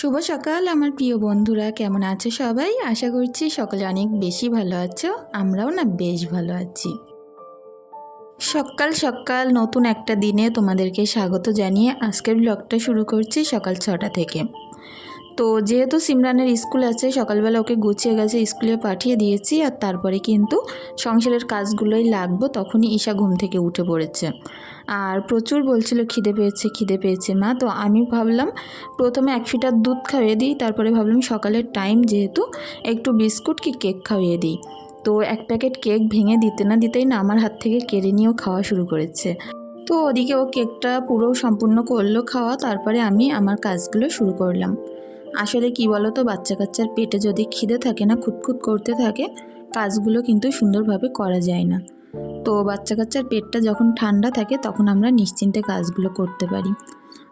শুভ সকাল, আমার প্রিয় বন্ধুরা। কেমন আছো সবাই? আশা করছি সকলে অনেক বেশি ভালো আছো, আমরাও না বেশ ভালো আছি। সকাল সকাল নতুন একটা দিনে তোমাদেরকে স্বাগত জানিয়ে আজকের ব্লগটা শুরু করছি সকাল ছটা থেকে। তো যেহেতু সিমরানের স্কুল আছে, সকালবেলা ওকে গুছিয়ে গেছে, স্কুলে পাঠিয়ে দিয়েছি আর তারপরে কিন্তু সংসারের কাজগুলোই লাগবো, তখনই ঈশা ঘুম থেকে উঠে পড়েছে। আর প্রচুর বলছিল, খিদে পেয়েছে খিদে পেয়েছে মা, তো আমি ভাবলাম প্রথমে এক ফিটার দুধ খাইয়ে দিই, তারপরে ভাবলাম সকালের টাইম যেহেতু একটু বিস্কুট কি কেক খাইয়ে দিই। তো এক প্যাকেট কেক ভেঙে দিতে না দিতেই না আমার হাত থেকে কেড়ে নিয়েও খাওয়া শুরু করেছে। তো ওদিকে ও কেকটা পুরো সম্পূর্ণ করল খাওয়া, তারপরে আমি আমার কাজগুলো শুরু করলাম। আসলে কি বলো তো বাচ্চা কাচ্চার পেটে যদি খিদে থাকে না, খুঁতখুত করতে থাকে, কাজগুলো কিন্তু সুন্দরভাবে করা যায় না। তো বাচ্চা কাচ্চার পেটটা যখন ঠান্ডা থাকে, তখন আমরা নিশ্চিন্তে কাজগুলো করতে পারি।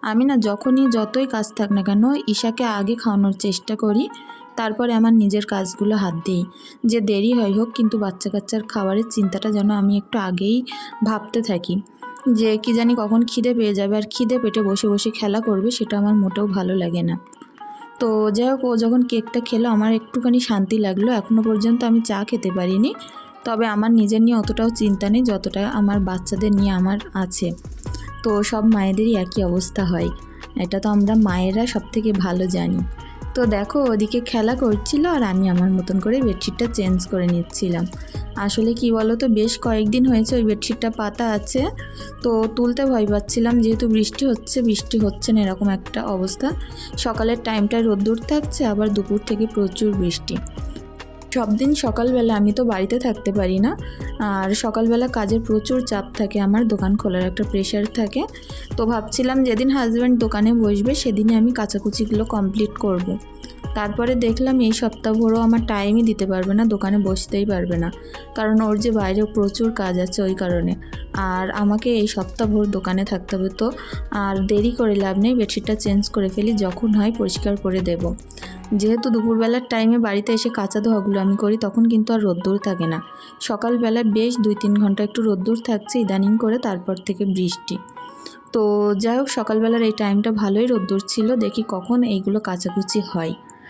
আমি না যখনই যতই কাজ থাক না কেন, ঈশাকে আগে খাওয়ানোর চেষ্টা করি, তারপরে আমার নিজের কাজগুলো হাত দিই। যে দেরি হয় হোক, কিন্তু বাচ্চা কাচ্চার খাবারের চিন্তাটা যেন আমি একটু আগেই ভাবতে থাকি। যে কি জানি কখন খিদে পেয়ে যাবে, আর খিদে পেটে বসে বসে খেলা করবে, সেটা আমার মোটেও ভালো লাগে না। তো যাই হোক, ও যখন কেকটা খেলো, আমার একটুখানি শান্তি লাগল। এখনও পর্যন্ত আমি চা খেতে পারিনি। তবে আমার নিজের নিয়ে অতটাও চিন্তা নেই, যতটা আমার বাচ্চাদের নিয়ে আমার আছে। তো সব মায়েদেরই একই অবস্থা হয়। এটা তো আমরা মায়েরা সব থেকে ভালো জানি। তো দেখো, ওদিকে খেলা করছিল আর আমি আমার মতন করে বেডশিটটা চেঞ্জ করে নিচ্ছিলাম। আসলে কি বলো তো বেশ কয়েকদিন হয়েছে ওই বেডশিটটা পাতা আছে, তো তুলতে ভয় পাচ্ছিলাম। যেহেতু বৃষ্টি হচ্ছে বৃষ্টি হচ্ছে না এরকম একটা অবস্থা। সকালের টাইমটা রোদ্দুর থাকছে, আবার দুপুর থেকে প্রচুর বৃষ্টি। সব দিন সকালবেলা আমি তো বাড়িতে থাকতে পারি না আর সকালবেলা কাজের প্রচুর চাপ থাকে, আমার দোকান খোলার একটা প্রেশার থাকে তো ভাবছিলাম যেদিন হাজব্যান্ড দোকানে বসবে, সেদিনই আমি কাচাকুচিগুলো কমপ্লিট করব। তারপরে দেখলাম এই সপ্তাহভরও আমার টাইমই দিতে পারবে না, দোকানে বসতেই পারবে না। কারণ ওর যে বাইরে প্রচুর কাজ আছে ওই কারণে। আর আমাকে এই সপ্তাহভর দোকানে থাকতে হবে তো। আর দেরি করে লাভ নেই, বেডশিটটা চেঞ্জ করে ফেলি, যখন হয় পরিষ্কার করে দেব। যেহেতু দুপুরবেলার টাইমে বাড়িতে এসে কাঁচা ধোয়াগুলো আমি করি, তখন কিন্তু আর রোদ্দুর থাকে না। সকালবেলা বেশ দুই তিন ঘণ্টা একটু রোদ্দুর থাকছে, ইদানিং করে তারপর থেকে বৃষ্টি। তো যাই হোক, সকালবেলার এই টাইমটা ভালোই রোদ্দুর ছিল, দেখি কখন এইগুলো কাচাকুচি হয়।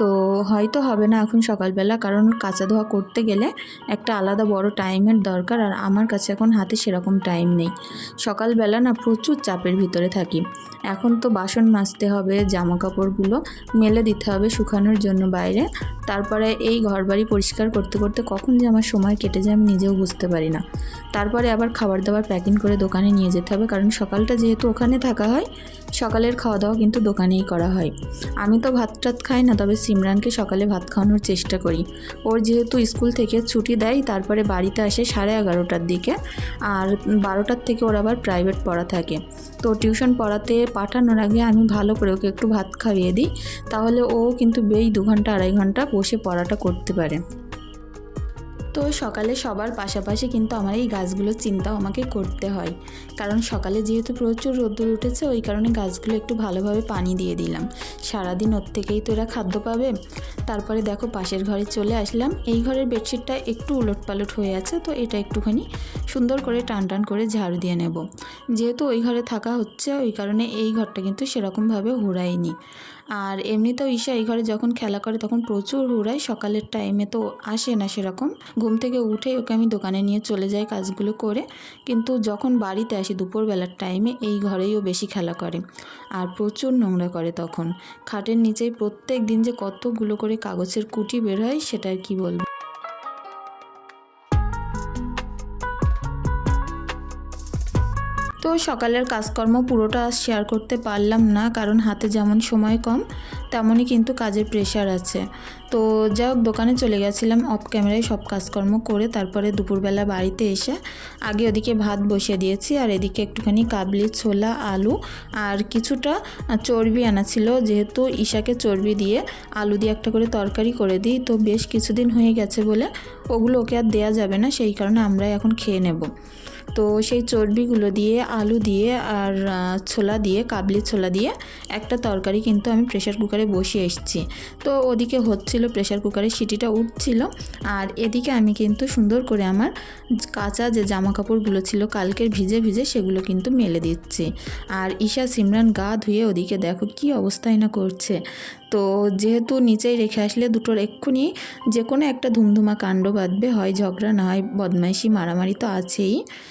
তো হয়তো হবে না এখন সকালবেলা, কারণ কাঁচা ধোয়া করতে গেলে একটা আলাদা বড় টাইমের দরকার, আর আমার কাছে এখন হাতে সেরকম টাইম নেই। সকালবেলা না প্রচুর চাপের ভিতরে থাকি। এখন তো বাসন মাজতে হবে জামা কাপড়গুলো মেলে দিতে হবে শুকানোর জন্য বাইরে। তারপরে এই ঘরবাড়ি পরিষ্কার করতে করতে কখন যে আমার সময় কেটে যায় আমি নিজেও বুঝতে পারি না। তারপরে আবার খাবার দাবার প্যাকিং করে দোকানে নিয়ে যেতে হবে, কারণ সকালটা যেহেতু ওখানে থাকা হয়, সকালের খাওয়া দাওয়া কিন্তু দোকানেই করা হয়। আমি তো ভাত টাত খাই না, তবে সিমরানকে সকালে ভাত খাওয়ানোর চেষ্টা করি। ওর যেহেতু স্কুল থেকে ছুটি দেয়, তারপরে বাড়িতে আসে সাড়ে এগারোটার দিকে আর বারোটার থেকে ওর আবার প্রাইভেট পড়া থাকে। তো টিউশন পড়াতে পাঠানোর আগে আমি ভালো করে ওকে একটু ভাত খাইয়ে দিই, তাহলে ও কিন্তু বেই দু ঘণ্টা, আড়াই ঘণ্টা বসে পড়াটা করতে পারে। তো সকালে সবার পাশাপাশি কিন্তু আমার এই গাছগুলোর চিন্তাও আমাকে করতে হয়। কারণ সকালে যেহেতু প্রচুর রোদ্দুর উঠেছে, ওই কারণে গাছগুলো একটু ভালোভাবে পানি দিয়ে দিলাম। সারাদিন ওর থেকেই তো এরা খাদ্য পাবে। তারপরে দেখো পাশের ঘরে চলে আসলাম। এই ঘরের বেডশিটটা একটু উলট পালট হয়ে আছে, তো এটা একটুখানি সুন্দর করে টান টান করে ঝাড়ু দিয়ে নেব। যেহেতু ওই ঘরে থাকা হচ্ছে, ওই কারণে এই ঘরটা কিন্তু সেরকমভাবে হুড়াইনি আর এমনিতেও ঈশা এই ঘরে যখন খেলা করে তখন প্রচুর হুড়ায় সকালের টাইমে তো আসে না সেরকম। ঘুম থেকে উঠে ওকে আমি দোকানে নিয়ে চলে যাই কাজগুলো করে। কিন্তু যখন বাড়িতে আসি দুপুরবেলার টাইমে এই ঘরেই ও বেশি খেলা করে আর প্রচুর নোংরা করে তখন। খাটের নিচেই প্রত্যেক দিন যে কতগুলো করে কাগজের কুটি বের হয় সেটা আর কি বলব। সকালের কাজকর্ম পুরোটা শেয়ার করতে পারলাম না, কারণ হাতে যেমন সময় কম, তেমনই কিন্তু কাজের প্রেশার আছে। তো যা হোক, দোকানে চলে গেছিলাম অফ ক্যামেরায় সব কাজকর্ম করে তারপরে দুপুরবেলা বাড়িতে এসে আগে ওদিকে ভাত বসিয়ে দিয়েছি, আর এদিকে একটুখানি কাবলি, ছোলা, আলু আর কিছুটা চর্বি আনা ছিল। যেহেতু ঈশাকে চর্বি দিয়ে আলু দিয়ে একটা করে তরকারি করে দিই, তো বেশ কিছুদিন হয়ে গেছে বলে ওগুলো ওকে আর দেয়া যাবে না, সেই কারণে আমরাই এখন খেয়ে নেব। তো সেই চর্বিগুলো দিয়ে, আলু দিয়ে আর ছোলা দিয়ে, কাবলি ছোলা দিয়ে একটা তরকারি কিন্তু আমি প্রেশার কুকারে বসিয়ে এসেছি। তো ওদিকে হচ্ছিল প্রেশার কুকারের সিটিটা উঠছিল আর এদিকে আমি কিন্তু সুন্দর করে আমার কাঁচা যে জামা কাপড়গুলো ছিল কালকের ভিজে ভিজে সেগুলো কিন্তু মেলে দিচ্ছি। আর ঈশা, সিমরান গা ধুয়ে ওদিকে দেখো কি অবস্থায় না করছে। তো যেহেতু নিচেই রেখে আসলে দুটোর এক্ষুনি যে কোনো একটা ধুমধুমা কাণ্ড বাঁধবে, হয় ঝগড়া না হয়, বদমাইশি, মারামারি তো আছেই।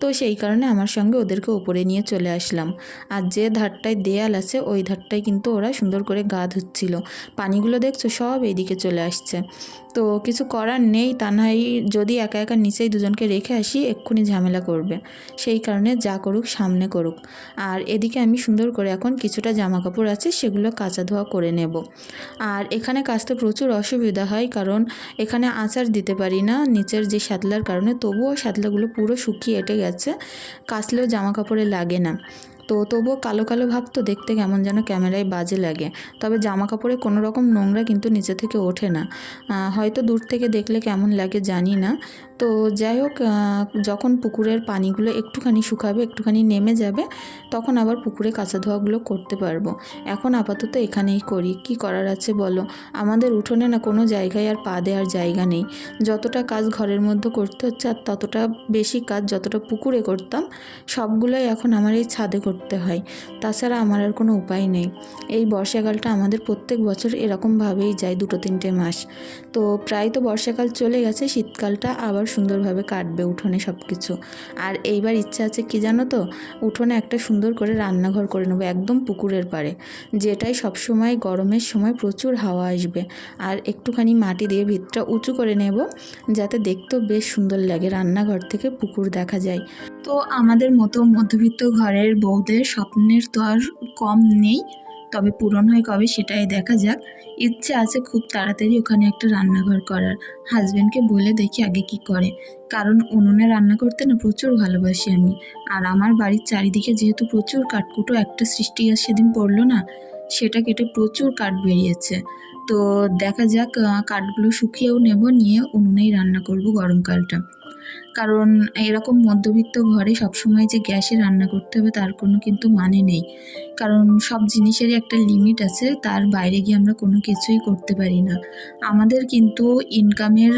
তো সেই কারণে আমার সঙ্গে ওদেরকে ওপরে নিয়ে চলে আসলাম। আর যে ধারটায় দেয়াল আছে, ওই ধারটায় কিন্তু ওরা সুন্দর করে গা ধুচ্ছিল। পানিগুলো দেখছ, সব এইদিকে চলে আসছে। তো কিছু করার নেই, তা নয় যদি একা একা নিচেই দুজনকে রেখে আসি, এক্ষুনি ঝামেলা করবে। সেই কারণে যা করুক, সামনে করুক। আর এদিকে আমি সুন্দর করে এখন কিছুটা জামা কাপড় আছে, সেগুলো কাচা ধোয়া করে নেব। আর এখানে কাচতে প্রচুর অসুবিধা হয়, কারণ এখানে আচার দিতে পারি না, নিচের যে শ্যাতলার কারণে। তবুও শ্যাতলাগুলো পুরো শুকিয়ে এঁটে গেছে। কাচলেও জামা কাপড়ে লাগে না। তো তবুও কালো কালো ভাব তো দেখতে কেমন যেন ক্যামেরায় বাজে লাগে। তবে জামা কাপড়ে কোনো রকম নোংরা কিন্তু নিচে থেকে ওঠে না। হয়তো দূর থেকে দেখলে কেমন লাগে জানি না। তো যাই হোক যখন পুকুরের পানিগুলো একটুখানি শুকাবে, একটুখানি নেমে যাবে, তখন আবার পুকুরে কাঁচা ধোয়াগুলো করতে পারব। এখন আপাতত এখানেই করি। কি করার আছে বলো? আমাদের উঠোনে না কোনো জায়গায় আর পা দেওয়ার জায়গা নেই। যতটা কাজ ঘরের মধ্যে করতে হচ্ছে আর ততটা বেশি কাজ যতটা পুকুরে করতাম, সবগুলোই এখন আমার এই ছাদে করতে হয়। তাছাড়া আমার আর কোনো উপায় নেই। এই বর্ষাকালটা আমাদের প্রত্যেক বছর এরকমভাবেই যায়, দুটো তিনটে মাস। তো প্রায় তো বর্ষাকাল চলে গেছে, শীতকালটা আবার সুন্দরভাবে কাটবে উঠোনে সব কিছু আর এইবার ইচ্ছা আছে কি জানো তো? উঠোনে একটা সুন্দর করে রান্নাঘর করে নেব, একদম পুকুরের পাড়ে, যেটাই সবসময় গরমের সময় প্রচুর হাওয়া আসবে। আর একটুখানি মাটি দিয়ে ভিতটা উঁচু করে নেব, যাতে দেখতেও বেশ সুন্দর লাগে রান্নাঘর থেকে পুকুর দেখা যায়। তো আমাদের মতো মধ্যবিত্ত ঘরের বউদের স্বপ্নের তো আর কম নেই, তবে পূরণ হয় কবে সেটাই দেখা যাক। ইচ্ছে আছে খুব তাড়াতাড়ি ওখানে একটা রান্নাঘর করার। হাজব্যান্ডকে বলে দেখি আগে কি করে। কারণ উনুনে রান্না করতে না প্রচুর ভালোবাসি আমি। আর আমার বাড়ির চারিদিকে যেহেতু প্রচুর কাঠকুটো, একটা সৃষ্টি আর সেদিন পড়ল না, সেটা কেটে প্রচুর কাঠ বেরিয়েছে। তো দেখা যাক কাঠগুলো শুকিয়েও নেব, নিয়ে উনুনেই রান্না করব গরমকালটা। কারণ এরকম মধ্যবিত্ত ঘরে সবসময় যে গ্যাসে রান্না করতে হবে তার কোনো কিন্তু মানে নেই। কারণ সব জিনিসেরই একটা লিমিট আছে, তার বাইরে গিয়ে আমরা কোনো কিছুই করতে পারি না। আমাদের কিন্তু ইনকামের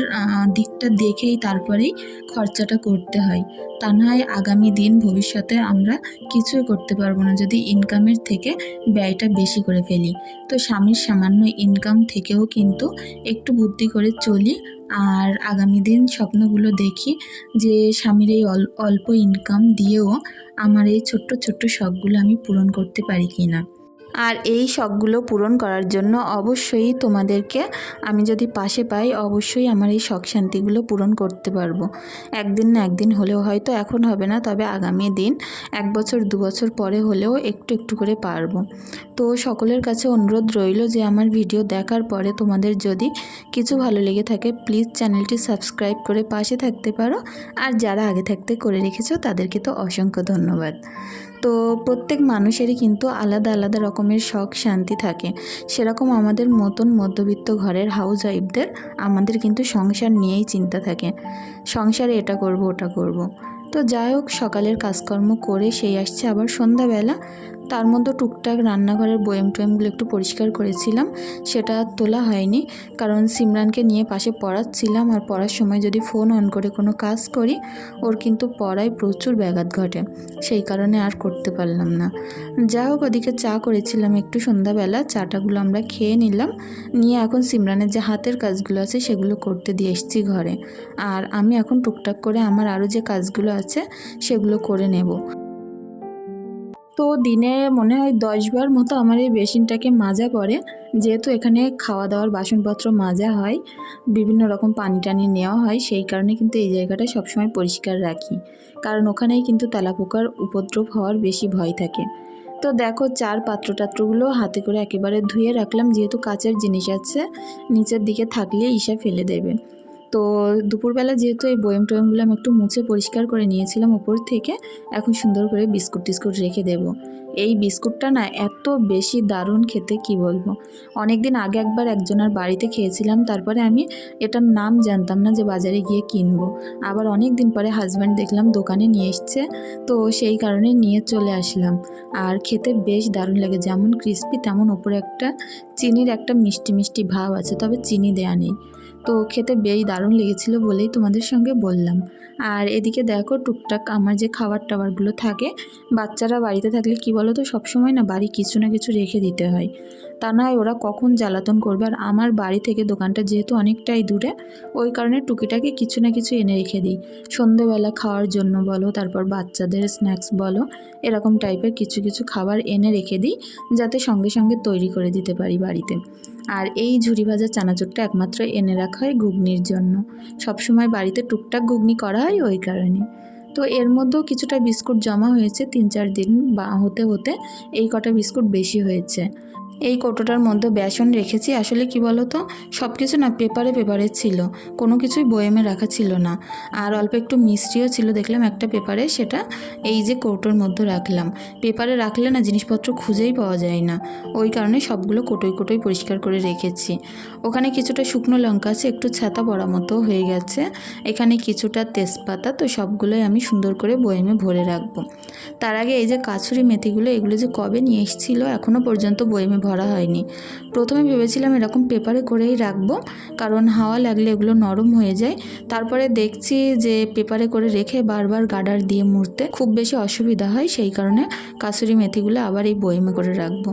দিকটা দেখেই তারপরেই খরচাটা করতে হয়। তা নয় আগামী দিন ভবিষ্যতে আমরা কিছুই করতে পারব না, যদি ইনকামের থেকে ব্যয়টা বেশি করে ফেলি। তো স্বামীর সামান্য ইনকাম থেকেও কিন্তু একটু বুদ্ধি করে চলি, আর আগামী দিন স্বপ্নগুলো দেখি যে স্বামীর এই অল- অল্প ইনকাম দিয়েও আমার এই ছোট্ট ছোট্ট শখগুলো আমি পূরণ করতে পারি কি না আর এই শখগুলো পূরণ করার জন্য অবশ্যই তোমাদেরকে আমি যদি পাশে পাই, অবশ্যই আমার এই শখ শান্তিগুলো পূরণ করতে পারব। একদিন না একদিন হলেও হয়তো এখন হবে না, তবে আগামী দিন, এক বছর, দু বছর পরে হলেও একটু একটু করে পারব। তো সকলের কাছে অনুরোধ রইল যে আমার ভিডিও দেখার পরে তোমাদের যদি কিছু ভালো লেগে থাকে, প্লিজ চ্যানেলটি সাবস্ক্রাইব করে পাশে থাকতে পারো। আর যারা আগে থাকতে করে রেখেছো, তাদেরকে তো অসংখ্য ধন্যবাদ। তো প্রত্যেক মানুষেরই কিন্তু আলাদা আলাদা রকমের শখ, শান্তি থাকে। সেরকম আমাদের মতন মধ্যবিত্ত ঘরের হাউস ওয়াইফদের আমাদের কিন্তু সংসার নিয়েই চিন্তা থাকে। সংসারে এটা করব, ওটা করব। তো যাই হোক, সকালের কাজকর্ম করে সেই আসছে আবার সন্ধ্যাবেলা। তার মধ্যে টুকটাক রান্নাঘরের বয়েম টয়েমগুলো একটু পরিষ্কার করেছিলাম, সেটা আর তোলা হয়নি। কারণ সিমরানকে নিয়ে পাশে পড়াচ্ছিলাম আর পড়ার সময় যদি ফোন অন করে কোনো কাজ করি, ওর কিন্তু পড়ায় প্রচুর ব্যাঘাত ঘটে। সেই কারণে আর করতে পারলাম না। যা হোক, ওদিকে চা করেছিলাম একটু সন্ধ্যাবেলা, চাটাগুলো আমরা খেয়ে নিলাম। নিয়ে এখন সিমরানের যে হাতের কাজগুলো আছে, সেগুলো করতে দিয়ে এসেছি ঘরে। আর আমি এখন টুকটাক করে আমার আরও যে কাজগুলো আছে, সেগুলো করে নেব। তো দিনে মনে হয় দশবার মতো আমার এই বেসিনটাকে মাজা পড়ে। যেহেতু এখানে খাওয়া দাওয়ার বাসনপত্র মাজা হয়, বিভিন্ন রকম পানি টানি নেওয়া হয়, সেই কারণে কিন্তু এই জায়গাটা সবসময় পরিষ্কার রাখি। কারণ ওখানেই কিন্তু তেলাপোকার উপদ্রব হওয়ার বেশি ভয় থাকে। তো দেখো চার পাত্র টাত্রগুলো হাতে করে একেবারে ধুয়ে রাখলাম, যেহেতু কাচের জিনিস আছে, নিচের দিকে থাকলে ঈশা ফেলে দেবে। তো দুপুরবেলা যেহেতু এই বয়েম টয়েমগুলো আমি একটু মুছে পরিষ্কার করে নিয়েছিলাম উপর থেকে, এখন সুন্দর করে বিস্কুট টিস্কুট রেখে দেবো। এই বিস্কুটটা না এত বেশি দারুণ খেতে, কি বলব? অনেক দিন আগে একবার একজনের বাড়িতে খেয়েছিলাম, তারপরে আমি এটার নাম জানতাম না যে বাজারে গিয়ে কিনবো। আবার অনেক দিন পরে হাজব্যান্ড দেখলাম দোকানে নিয়ে এসছে, তো সেই কারণে নিয়ে চলে আসলাম। আর খেতে বেশ দারুণ লাগে, যেমন ক্রিস্পি তেমন ওপরে একটা চিনির একটা মিষ্টি মিষ্টি ভাব আছে, তবে চিনি দেয়া নেই। তো খেতে বেশ দারুণ লেগেছিল বলেই তোমাদের সঙ্গে বললাম। আর এদিকে দেখো টুকটাক আমার যে খাবার টাবারগুলো থাকে, বাচ্চারা বাড়িতে থাকলে কি বলো তো সবসময় না বাড়ি কিছু না কিছু রেখে দিতে হয়। তা না হয় ওরা কখন জ্বালাতন করবে আর আমার বাড়ি থেকে দোকানটা যেহেতু অনেকটাই দূরে, ওই কারণে টুকিটাকে কিছু না কিছু এনে রেখে দিই। সন্ধেবেলা খাওয়ার জন্য বলো, তারপর বাচ্চাদের স্ন্যাক্স বলো, এরকম টাইপের কিছু কিছু খাবার এনে রেখে দিই, যাতে সঙ্গে সঙ্গে তৈরি করে দিতে পারি বাড়িতে। আর এই ঝুরি ভাজা চানাচুরটা একমাত্র এনে রাখা হয় ঘুগনির জন্য। সবসময় বাড়িতে টুকটাক ঘুগনি করা হয় ওই কারণে। তো এর মধ্যেও কিছুটা বিস্কুট জমা হয়েছে তিন চার দিন বা হতে হতে এই কটা বিস্কুট বেশি হয়েছে। এই কৌটোটার মধ্যে বেসন রেখেছি। আসলে কি বলো তো সব কিছু না পেপারে পেপারে ছিল। কোনো কিছুই বয়েমে রাখা ছিল না। আর অল্প একটু মিষ্টিও ছিল। দেখলাম একটা পেপারে সেটা এই যে কৌটোর মধ্যে রাখলাম। পেপারে রাখলে না জিনিসপত্র খুঁজেই পাওয়া যায় না। ওই কারণে সবগুলো কোটোই কোটোই পরিষ্কার করে রেখেছি। ওখানে কিছুটা শুকনো লঙ্কা আছে, একটু ছাতা পড়া মতো হয়ে গেছে। এখানে কিছুটা তেজপাতা, তো সবগুলোই আমি সুন্দর করে বয়েমে ভরে রাখব। তার আগে এই যে কাছুরি মেথিগুলো, এগুলো যে কবে নিয়ে এসেছিল এখনও পর্যন্ত বয়েমে ভরা হয়নি। প্রথমে ভেবেছিলাম এরকম পেপারে করেই রাখব, কারণ হাওয়া লাগলে এগুলো নরম হয়ে যায়। তারপরে দেখছি যে পেপারে করে রেখে বারবার গাডার দিয়ে মুড়তে খুব বেশি অসুবিধা হয়, সেই কারণে কাসুরি মেথিগুলো আবার এই বয়েমে করে রাখব।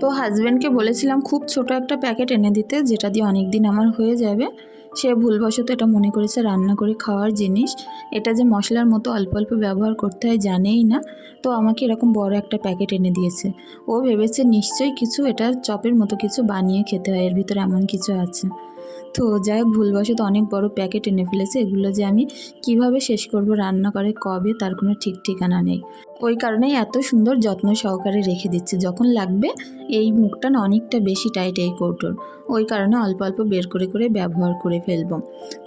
তো হাজব্যান্ডকে বলেছিলাম, খুব ছোট একটা প্যাকেট এনে দিতে, যেটা দিয়ে অনেক দিন আমার হয়ে যাবে। সে ভুলবশত এটা মনে করেছে রান্না করে খাওয়ার জিনিস। এটা যে মশলার মতো অল্প অল্প ব্যবহার করতে হয় জানেই না। তো আমাকে এরকম বড় একটা প্যাকেট এনে দিয়েছে। ও ভেবেছে নিশ্চয়ই কিছু এটা চপের মতো কিছু বানিয়ে খেতে হয়, এর ভিতরে এমন কিছু আছে। তো যাই হোক, ভুলবশত অনেক বড় প্যাকেট এনে ফেলেছে। এগুলো যে আমি কীভাবে শেষ করব, রান্না করে কবে, তার কোনো ঠিক ঠিকানা নেই। ওই কারণেই এত সুন্দর যত্ন সহকারে রেখে দিচ্ছে। যখন লাগবে, এই মুখটা অনেকটা বেশি টাইট এই কৌটোর। ওই কারণে অল্প অল্প বের করে করে ব্যবহার করে ফেলব।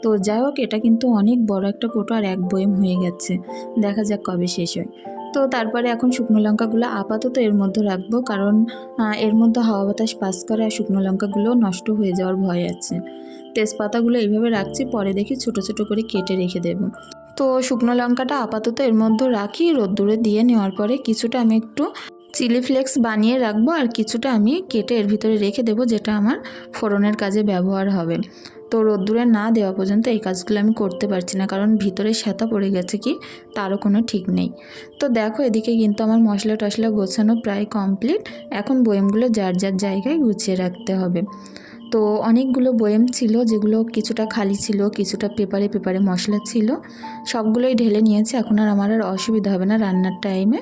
তো যাই হোক, এটা কিন্তু অনেক বড় একটা কৌটো আর এক বয়েম হয়ে গেছে। দেখা যাক কবে শেষ হয়। তো তারপরে এখন শুকনো লঙ্কাগুলো আপাতত এর মধ্যে রাখব কারণ এর মধ্যে হাওয়া বাতাস পাস করে আর শুকনো লঙ্কাগুলো নষ্ট হয়ে যাওয়ার ভয় আছে। তেজপাতাগুলো এইভাবে রাখছি, পরে দেখি ছোট ছোট করে কেটে রেখে দেবো। তো শুকনো লঙ্কাটা আপাতত এর মধ্যে রাখি, রোদ্দুরে দিয়ে নেওয়ার পরে কিছুটা আমি একটু চিলি ফ্লেক্স বানিয়ে রাখব আর কিছুটা আমি কেটে এর ভিতরে রেখে দেবো যেটা আমার ফোড়নের কাজে ব্যবহার হবে। তো রোদ্দুরে না দেওয়া পর্যন্ত এই কাজগুলো আমি করতে পারছি না, কারণ ভিতরে শ্যাতা পড়ে গেছে কি, তারও কোনো ঠিক নেই। তো দেখো এদিকে কিন্তু আমার মশলা টশলা গোছানো প্রায় কমপ্লিট এখন বয়েমগুলো যার যার জায়গায় গুছিয়ে রাখতে হবে। তো অনেকগুলো বয়েম ছিল, যেগুলো কিছুটা খালি ছিল, কিছুটা পেপারে পেপারে মশলা ছিল। সবগুলোই ঢেলে নিয়েছি, এখন আর আমার আর অসুবিধা হবে না রান্নার টাইমে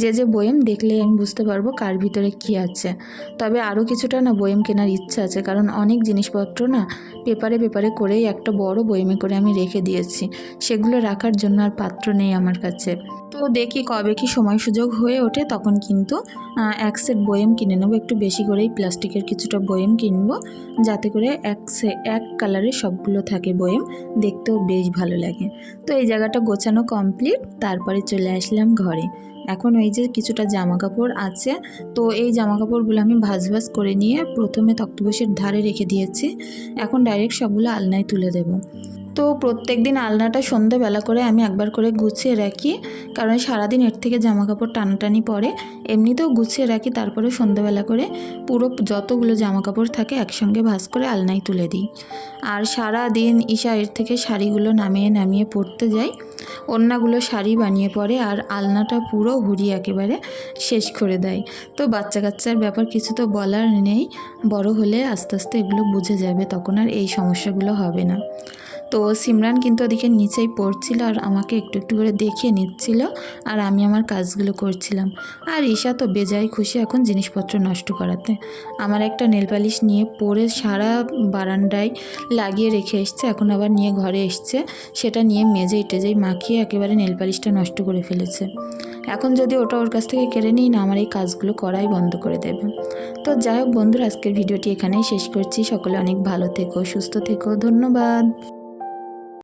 যে যে বয়েম দেখলেই আমি বুঝতে পারব কার ভিতরে কী আছে। তবে আরও কিছুটা না বয়েম কেনার ইচ্ছা আছে, কারণ অনেক জিনিসপত্র না পেপারে পেপারে করেই একটা বড় বয়েমে করে আমি রেখে দিয়েছি। সেগুলো রাখার জন্য আর পাত্র নেই আমার কাছে। তো দেখি কবে কি সময় সুযোগ হয়ে ওঠে, তখন কিন্তু এক সেট বয়েম কিনে নেব। একটু বেশি করেই প্লাস্টিকের কিছুটা বয়েম কিনবো যাতে করে এক সে, এক কালারের সবগুলো থাকে বয়েম। দেখতেও বেশ ভালো লাগে। তো এই জায়গাটা গোছানো কমপ্লিট তারপরে চলে আসলাম ঘরে। এখন ওই যে কিছুটা জামা কাপড় আছে, তো এই জামা কাপড়গুলো আমি ভাজ ভাজ করে নিয়ে প্রথমে তক্তপোষের ধারে রেখে দিয়েছি। এখন ডাইরেক্ট সবগুলো আলনায় তুলে দেবো। তো প্রত্যেক দিন আলনাটা সন্ধ্যেবেলা করে আমি একবার করে গুছিয়ে রাখি, কারণ সারাদিন এর থেকে জামা কাপড় টানাটানি পরে। এমনিতেও গুছিয়ে রাখি, তারপরে সন্ধ্যেবেলা করে পুরো যতগুলো জামা কাপড় থাকে একসঙ্গে ভাঁজ করে আলনায় তুলে দিই। আর সারা দিন ঈশা এর থেকে শাড়িগুলো নামিয়ে নামিয়ে পরতে যাই। অন্যগুলো শাড়ি বানিয়ে পরে আর আলনাটা পুরো হুড়িয়ে একেবারে শেষ করে দেয়। তো বাচ্চা কাচ্চার ব্যাপার কিছু তো বলার নেই, বড় হলে আস্তে আস্তে এগুলো বুঝে যাবে, তখন আর এই সমস্যাগুলো হবে না। তো সিমরান কিন্তু ওদিকে নিচেই পড়ছিল আর আমাকে একটু একটু করে দেখিয়ে নিচ্ছিল আর আমি আমার কাজগুলো করছিলাম। আর ঈশা তো বেজায় খুশি এখন জিনিসপত্র নষ্ট করাতে। আমার একটা নেল পালিশ নিয়ে পরে সারা বারান্দায় লাগিয়ে রেখে এসছে, এখন আবার নিয়ে ঘরে এসছে। সেটা নিয়ে মেজেই টেজেই মাখিয়ে একেবারে নেল পালিশটা নষ্ট করে ফেলেছে। এখন যদি ওটা ওর কাছ থেকে কেড়ে নিই, না আমার এই কাজগুলো করাই বন্ধ করে দেবে। তো যাই হোক বন্ধুরা, আজকের ভিডিওটি এখানেই শেষ করছি। সকলে অনেক ভালো থেকো, সুস্থ থেকো, ধন্যবাদ।